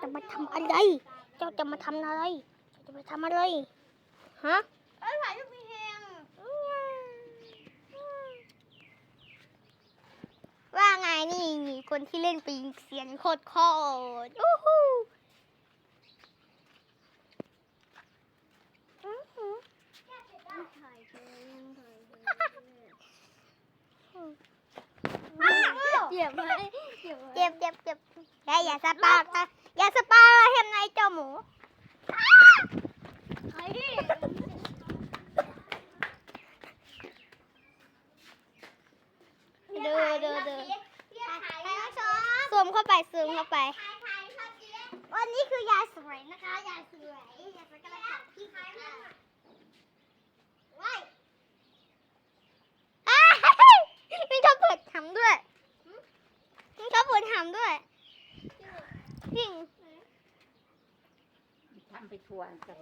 จะมาทำอะไร เจ้าจะมาทำอะไร เจ้าจะมาทำอะไร ฮะเอ้ยถ่ายรูปพี่เฮงว่าไงนี่คนที่เล่นปีเสียงโคตรโคตรอู้หูอื้อหือถ่ายเธอยังถ่ายเธอเจ็บไหมเจ็บเจ็บเจ็บอย่าอย่าสปาร์ค่ะอย่าสปาร์เห็นไหมเจ้าหมู ใครดิ เดูดูดู พี่ถ่ายแล้วชม ซูม เข้าไปซูมเข้าไป วันนี้คือยายสวยนะคะ ยายสวยยายสวยกำลังของพี่ถ่ายมาว้ายมีชอบเปิดหำด้วยมีชอบเปิดหำด้วยจริงทำไปทวนกัน